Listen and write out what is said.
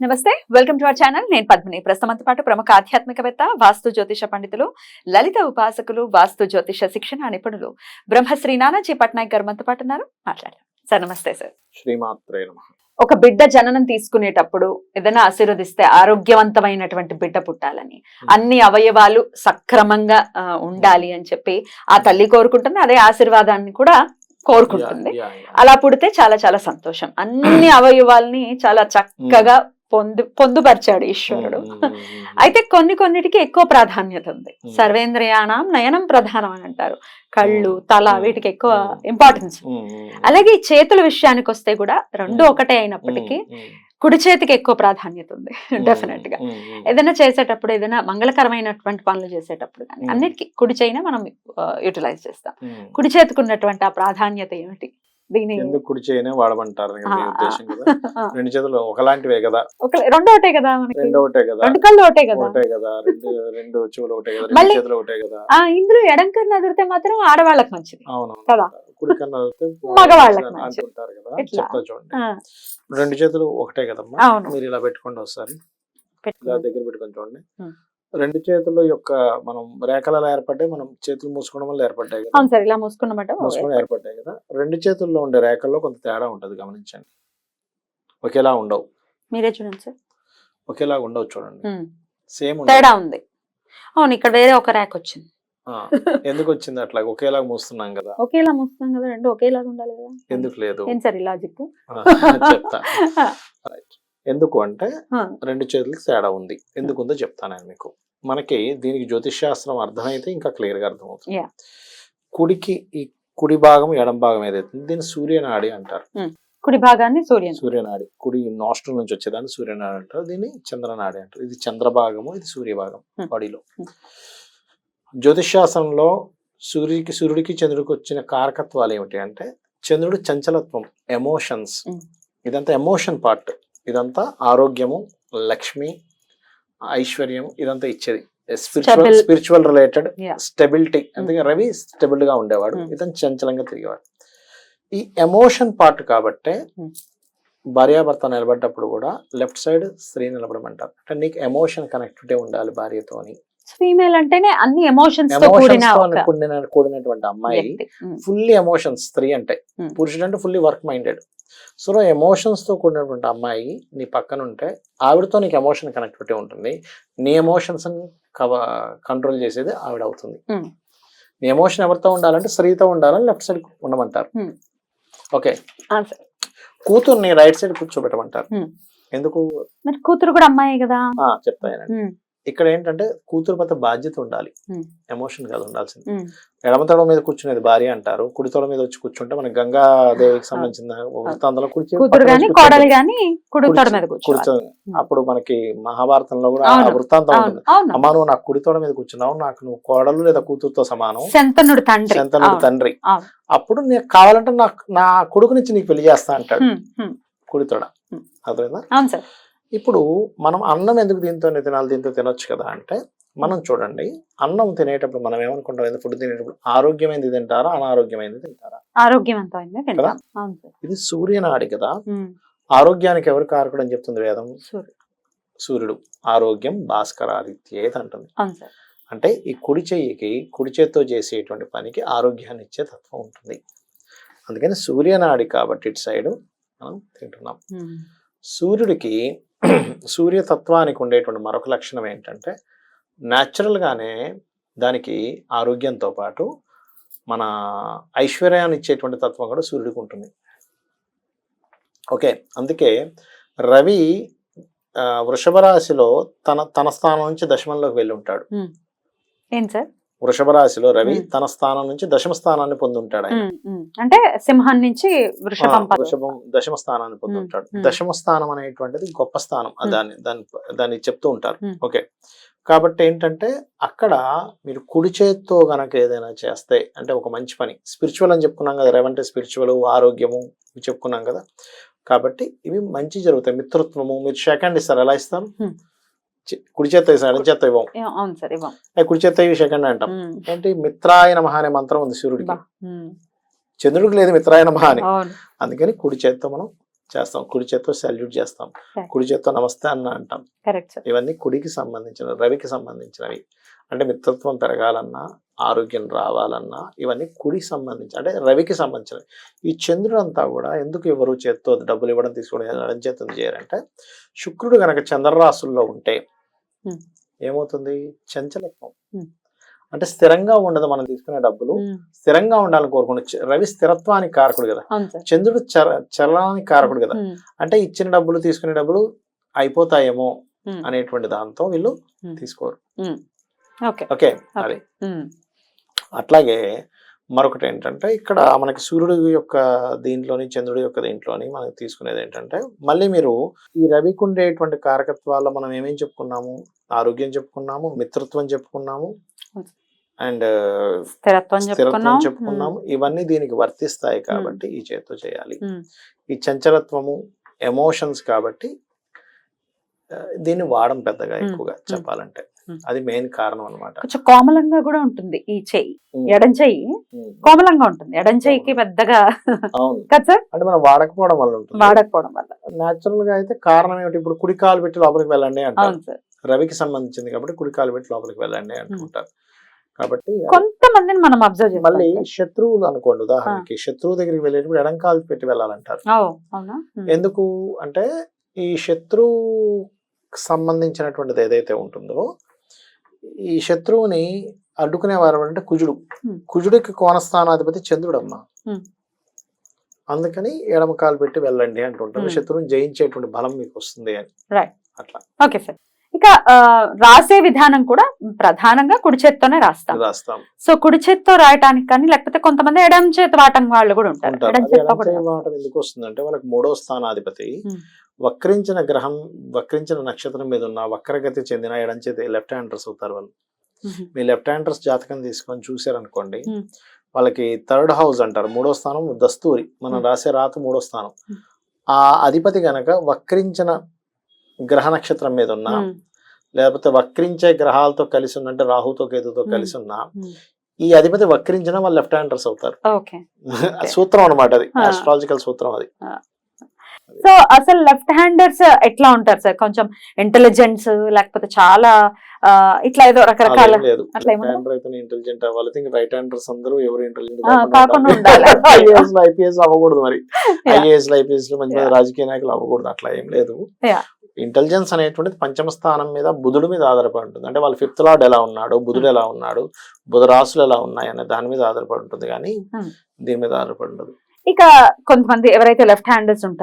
నమస్తే welcome to our channel. నేను పద్మిని. ప్రస్తుతంతో పాటు ప్రముఖ ఆధ్యాత్మికవేత్త వాస్తు జ్యోతిష పండితులు లలిత ఉపాసకులు వాస్తు జ్యోతిష శిక్షణ నిపుణులు బ్రహ్మశ్రీ నానాజీ పట్నాయక్ గారు మనతో పాటు ఉన్నారు. మాట్లాడారు సార్ నమస్తే సార్. శ్రీమాత్రే నమ. ఒక బిడ్డ జననం తీసుకునేటప్పుడు ఏదైనా ఆశీర్వదిస్తే ఆరోగ్యవంతమైనటువంటి బిడ్డ పుట్టాలని అన్ని అవయవాలు సక్రమంగా ఉండాలి అని చెప్పి ఆ తల్లి కోరుకుంటుంది. అదే ఆశీర్వాదాన్ని కూడా కోరుకుంటుంది. అలా పుడితే చాలా చాలా సంతోషం. అన్ని అవయవాల్ని చాలా చక్కగా పొందు పొందుపరిచాడు ఈశ్వరుడు అయితే కొన్ని కొన్నిటికి ఎక్కువ ప్రాధాన్యత ఉంది. సర్వేంద్రియాణం నయనం ప్రధానం అని అంటారు కళ్ళు. తల. వీటికి ఎక్కువ. ఇంపార్టెన్స్ అలాగే చేతుల విషయానికి వస్తే కూడా రెండు. ఒకటే అయినప్పటికీ కుడి చేతికి ఎక్కువ ప్రాధాన్యత ఉంది డెఫినెట్గా ఏదైనా చేసేటప్పుడు ఏదైనా మంగళకరమైనటువంటి పనులు చేసేటప్పుడు కానీ. అన్నిటికీ కుడి చేయినే మనం యూటిలైజ్ చేస్తాం. కుడి చేతికి ఉన్నటువంటి ఆ ప్రాధాన్యత ఏమిటి దీని ఎందుకు కుడి చేయనే వాడమంటారు ఉద్దేశం కదా? రెండు చేతులు ఒకలాంటివే కదా? రెండు ఒకటే కదా రెండు ఒకటే కదా? రెండు కళ్ళు ఒకటే కదా? ఒకటే కదా? రెండు రెండు చెవులు ఒకటే కదా? రెండు చేతులు ఒకటే కదా? ఇందులో ఎడం కన్ను అదిరితే మాత్రం ఆడవాళ్ళకి మంచిది. అవును కదా. కుడి కన్నా అయితే మగవాళ్ళకి మంచిది. అంటుంటారు కదా? ఇట్లా. చెప్తా చూడండి. రెండు చేతులు ఒకటే కదమ్మా? మీరు ఇలా పెట్టుకోండి ఒకసారి. ఇలా. దగ్గర పెట్టుకొని చూడండి. రెండు చేతుల యొక్క మనం రేఖలలో ఏర్పడ్డాయి మనం చేతులు మూసుకోవడం వల్ల ఏర్పడ్డాయి కదా? అవును సార్ ఇలా మూసుకున్నమాట మూసుకొని ఏర్పడ్డాయి. కదా? రెండు చేతుల్లో ఉండే రేఖల్లో కొంత తేడా ఉంటది గమనించండి. ఒకేలా ఉండవు. మీరే చూడండి సార్. ఒకేలా ఉండవు చూడండి. సేమ్ తేడా ఉంది. అవును ఇక్కడ వేరే ఒక ర్యాక్ వచ్చింది. ఎందుకు వచ్చింది అట్లా? ఒకేలా మూస్తున్నాం కదా. ఒకేలా మూస్తాం కదా రెండు ఒకేలాగా ఉండాలి కదా. ఎందుకు లేదు? ఏం సార్ లాజిక్ చెప్తా. Right. ఎందుకు అంటే రెండు చేతులకి తేడా ఉంది. ఎందుకు ఉందో చెప్తాను నేను మీకు. మనకి దీనికి జ్యోతిష్ శాస్త్రం అర్థమైతే ఇంకా క్లియర్గా అర్థమవుతుంది. కుడికి ఈ కుడి భాగం ఎడం భాగం ఏదైతే దీన్ని సూర్యనాడి అంటారు. కుడి భాగాన్ని సూర్యుని సూర్యనాడి. కుడి నాస్ట్రల్ నుంచి వచ్చేదాన్ని సూర్యనాడి అంటారు. దీన్ని చంద్రనాడి అంటారు. ఇది చంద్రభాగము ఇది సూర్యభాగం. బాడీలో. జ్యోతిష్ శాస్త్రంలో సూర్యుడికి సూర్యుడికి చంద్రుడికి వచ్చిన కారకత్వాలు ఏమిటి అంటే చంద్రుడు చంచలత్వం ఎమోషన్స్. ఇదంతా ఎమోషన్ పార్ట్ ఇదంతా ఆరోగ్యము లక్ష్మి ఐశ్వర్యం ఇదంతా ఇచ్చేది. Spiritual spiritual related. స్టెబిలిటీ అందుకే రవి స్టెబుల్గా ఉండేవాడు. Hmm. ఇతను చంచలంగా తిరిగేవాడు. ఈ ఎమోషన్ పార్ట్ కాబట్టే Hmm. భార్యాభర్త నిలబడ్డప్పుడు కూడా లెఫ్ట్ సైడ్ స్త్రీ నిలబడమంటారు. అంటే నీకు ఎమోషన్ కనెక్టివిటీ ఉండాలి భార్యతో ఫీమేల్ అంటేనే అన్ని ఎమోషన్స్ కూడిన కూడినటువంటి అమ్మాయి. ఫుల్లీ ఎమోషన్స్ స్త్రీ అంటే. పురుషుడు అంటే ఫుల్లీ వర్క్ మైండెడ్ సో ఎమోషన్స్తో కూడినటువంటి అమ్మాయి నీ పక్కన ఉంటే ఆవిడతో నీకు ఎమోషన్ కనెక్టివిటీ ఉంటుంది. నీ ఎమోషన్స్ కంట్రోల్ చేసేది ఆవిడ అవుతుంది. నీ ఎమోషన్ ఎవరితో ఉండాలంటే స్త్రీతో ఉండాలని లెఫ్ట్ సైడ్ ఉండమంటారు. ఓకే. కూతుర్ని రైట్ సైడ్ కూర్చోబెట్టమంటారు. ఎందుకు? మరి కూతురు కూడా అమ్మాయి కదా? ఉమ్, ఇక్కడ ఏంటంటే కూతురు పట్ల బాధ్యత ఉండాలి. ఎమోషన్ కాదు ఉండాల్సింది. ఉమ్, ఎడమ తొడ మీద కూర్చునేది భార్య అంటారు కుడి తొడ మీద వచ్చి కూర్చుంటే మన గంగాదేవికి సంబంధించిన వృత్తాంతంలో కూర్చో. అప్పుడు మనకి మహాభారతంలో కూడా ఆ వృత్తాంతం ఉంటుంది. అమ్మా నువ్వు నాకు కుడి తోడ మీద కూర్చున్నావు నాకు నువ్వు కోడలు లేదా కూతురుతో సమానం. శంతనుడు తండ్రి. శంతనుడు తండ్రి. అప్పుడు నీకు కావాలంటే నాకు నా కొడుకు నుంచి నీకు పెళ్ళి చేస్తా అంటాడు. ఉమ్, ఉమ్, కుడి తోడ Hmm. అర్థమైందా? అవును సార్. ఇప్పుడు మనం అన్నం ఎందుకు దీంతో తినాలి? దీంతో తినొచ్చు కదా అంటే మనం చూడండి అన్నం తినేటప్పుడు మనం ఏమనుకుంటాం? ఫుడ్ తినేటప్పుడు ఆరోగ్యమైనది తింటారా? అనారోగ్యమైనది తింటారా? అవును సార్. ఇది సూర్యనాడి కదా? ఆరోగ్యానికి ఎవరు కారకుడు అని చెప్తుంది వేదం? సూర్యుడు. సూర్యుడు. ఆరోగ్యం భాస్కరాదిత్యేది అంటుంది అంటే ఈ కుడి చెయ్యికి కుడి చేత్తో చేసేటువంటి పనికి ఆరోగ్యాన్ని ఇచ్చే తత్వం ఉంటుంది. అందుకని సూర్యనాడి కాబట్టి ఇటు సైడ్ మనం తింటున్నాం. సూర్యుడికి సూర్యతత్వానికి ఉండేటువంటి మరొక లక్షణం ఏంటంటే న్యాచురల్గానే దానికి ఆరోగ్యంతో పాటు మన ఐశ్వర్యాన్ని ఇచ్చేటువంటి తత్వం కూడా సూర్యుడికి ఉంటుంది. ఓకే అందుకే రవి వృషభ రాశిలో తన తన స్థానం నుంచి దశమంలోకి వెళ్ళి ఉంటాడు. ఏం సార్? వృషభ రాశిలో రవి. తన స్థానం నుంచి దశమ స్థానాన్ని పొంది ఉంటాడు ఆయన. అంటే సింహం నుంచి వృషభం దశమ స్థానాన్ని పొంది. ఉంటాడు Hmm. దశమ స్థానం అనేటువంటిది గొప్ప స్థానం. దాన్ని దాన్ని దాన్ని చెప్తూ ఉంటారు. ఓకే కాబట్టి ఏంటంటే అక్కడ మీరు కుడి చేత్తో గనక ఏదైనా చేస్తే అంటే ఒక మంచి పని స్పిరిచువల్ అని చెప్పుకున్నాం కదా రేవంటే స్పిరిచువల్ ఆరోగ్యము ఇవి చెప్పుకున్నాం కదా కాబట్టి ఇవి మంచి జరుగుతాయి మిత్రత్వము మీరు సెకండ్ ఇస్తారు ఎలా ఇస్తారు కుడి ఇస్తారు ఎడం చేత్తో ఇవ్వం. అవును సార్ ఇవ్వం. కుడి ఇవి సెకండ్ అంటాం. ఏంటి? మిత్రాయ నమః అనే మంత్రం ఉంది సూర్యుడికి చంద్రుడికి లేదు మిత్రాయ నమః అని. అందుకని కుడి చేత్తో మనం చేస్తాం. కుడి చేత్తో సెల్యూట్ చేస్తాం. కుడి చేత్తో నమస్తే అన్న అంటాం. ఇవన్నీ కుడికి సంబంధించిన రవికి సంబంధించినవి. అంటే మిత్రత్వం పెరగాలన్నా ఆరోగ్యం రావాలన్నా ఇవన్నీ కుడికి సంబంధించి అంటే రవికి సంబంధించినవి. ఈ చంద్రుడు అంతా కూడా ఎందుకు ఎవరు చేత్తో డబ్బులు ఇవ్వడం తీసుకోవడం ఎడం చేత్తో చేయాలంటే శుక్రుడు గనక చంద్రరాశుల్లో ఉంటే. ఏమవుతుంది? చంచలత్వం. అంటే స్థిరంగా ఉండదు మనం తీసుకునే డబ్బులు. స్థిరంగా ఉండాలని కోరుకుంటే రవి స్థిరత్వానికి కారకుడు కదా. చంద్రుడు చర చలనానికి కారకుడు కదా. అంటే ఇచ్చిన డబ్బులు తీసుకునే డబ్బులు అయిపోతాయేమో అనేటువంటి దాంతో వీళ్ళు. తీసుకోరు. ఓకే. అది. అట్లాగే మరొకటి ఏంటంటే ఇక్కడ మనకి సూర్యుడు యొక్క దీంట్లోని చంద్రుడి యొక్క దీంట్లోని మనకి తీసుకునేది ఏంటంటే మళ్ళీ మీరు ఈ రవికి ఉండేటువంటి కారకత్వాల్లో మనం ఏమేం చెప్పుకున్నాము ఆరోగ్యం చెప్పుకున్నాము మిత్రత్వం చెప్పుకున్నాము. అండ్ స్థిరత్వం స్థిరత్వం చెప్పుకున్నాం చెప్పుకున్నాము ఇవన్నీ దీనికి వర్తిస్తాయి కాబట్టి ఈ చేత్తో చేయాలి ఈ చంచలత్వము ఎమోషన్స్ కాబట్టి దీన్ని వాడం పెద్దగా. ఎక్కువగా. చెప్పాలంటే. అది మెయిన్ కారణం అనమాట కొంచెం కోమలంగా కూడా ఉంటుంది ఈ చెయ్యి. ఎడం చెయ్యి కోమలంగా ఉంటుంది. ఎడం చెయ్యికి పెద్దగా అవును. కదా సార్? అంటే మనం వాడకపోవడం వల్ల ఉంటుంది. వాడకపోవడం వల్ల. న్యాచురల్గా అయితే కారణం ఏమిటి? ఇప్పుడు కుడి కాలు పెట్టి లోపలికి వెళ్ళండి అంటారు. రవికి సంబంధించింది కాబట్టి కుడి కాలు పెట్టి లోపలికి వెళ్ళండి అంటుంటారు. కాబట్టి కొంతమందిని మనం అబ్జర్వ్ మళ్ళీ శత్రువులు అనుకోండి. ఉదాహరణకి శత్రువు దగ్గరికి వెళ్ళేటప్పుడు ఎడం కాలు పెట్టి వెళ్ళాలంటారు. ఎందుకు అంటే ఈ శత్రువు సంబంధించినటువంటిది ఏదైతే ఉంటుందో ఈ శత్రువుని అడ్డుకునే వారు అంటే కుజుడు. కుజుడికి కోణస్థానాధిపతి చంద్రుడమ్మ. అందుకని ఎడమ కాలు పెట్టి వెళ్ళండి అంటుంటారు. శత్రువుని జయించేటువంటి బలం మీకు వస్తుంది అని. అట్లా ఓకే సార్ ఇక రాసే విధానం కూడా ప్రధానంగా కుడి చేత్తోనే రాస్తాం రాస్తాం సో కుడి చేత్తో రాయటానికి కానీ లేకపోతే కొంతమంది ఎడం చేతి వాటం వాళ్ళు కూడా ఉంటారు ఎందుకు వస్తుందంటే వాళ్ళకి మూడో స్థానాధిపతి. వక్రించిన గ్రహం వక్రించిన నక్షత్రం మీద ఉన్న వక్రగతి చెందిన ఎడం చేతి లెఫ్ట్ హ్యాండర్స్ అవుతారు వాళ్ళు మీ లెఫ్ట్ హ్యాండర్స్ జాతకం తీసుకొని చూసారనుకోండి. వాళ్ళకి థర్డ్ హౌస్ అంటారు మూడో స్థానం దస్తూరి మనం. రాసే రాత మూడో స్థానం. ఆ అధిపతి గనక వక్రించిన గ్రహ నక్షత్రం మీద ఉన్న లేకపోతే వక్రించే గ్రహాలతో కలిసి ఉన్న అంటే రాహుతో కేతుతో. కలిసి ఉన్న. ఈ అధిపతి వక్రించిన వాళ్ళు లెఫ్ట్ హ్యాండర్స్ అవుతారు సూత్రం అనమాట అది. ఆస్ట్రాలజికల్ సూత్రం అది సో అసలు లెఫ్ట్ హ్యాండర్స్ ఎట్లా ఉంటారు సార్? కొంచెం ఇంటెలిజెన్స్ లేకపోతే చాలా ఇట్లా ఏదో రకరకాల అట్లా ఇంటెలిజెంట్ అవ్వాలి. రైట్ హ్యాండర్స్ అందరూ ఎవరు ఇంటెలిజెంట్ ఆ, కాకుండా ఉండాలి. ఐఏఎస్ ఐపీఎస్ అవ్వకూడదు మరి. ఐఏఎస్ ఐపీఎస్ మంచి. రాజకీయ నాయకులు అవ్వకూడదు. అట్లా ఏం లేదు. ఇంటెలిజెన్స్ అనేటువంటిది పంచమ స్థానం మీద బుధుడి మీద ఆధారపడి ఉంటుంది. అంటే వాళ్ళ ఫిఫ్త్ లార్డ్ ఎలా ఉన్నాడు? బుధుడు ఎలా ఉన్నాడు? బుధ రాశులు ఎలా ఉన్నాయి? అనే దాని మీద ఆధారపడి ఉంటుంది. కానీ Hmm. దీని మీద ఆధారపడి ఉండదు. ఇక కొంతమంది ఎవరైతే లెఫ్ట్ హ్యాండర్స్ ఉంటారో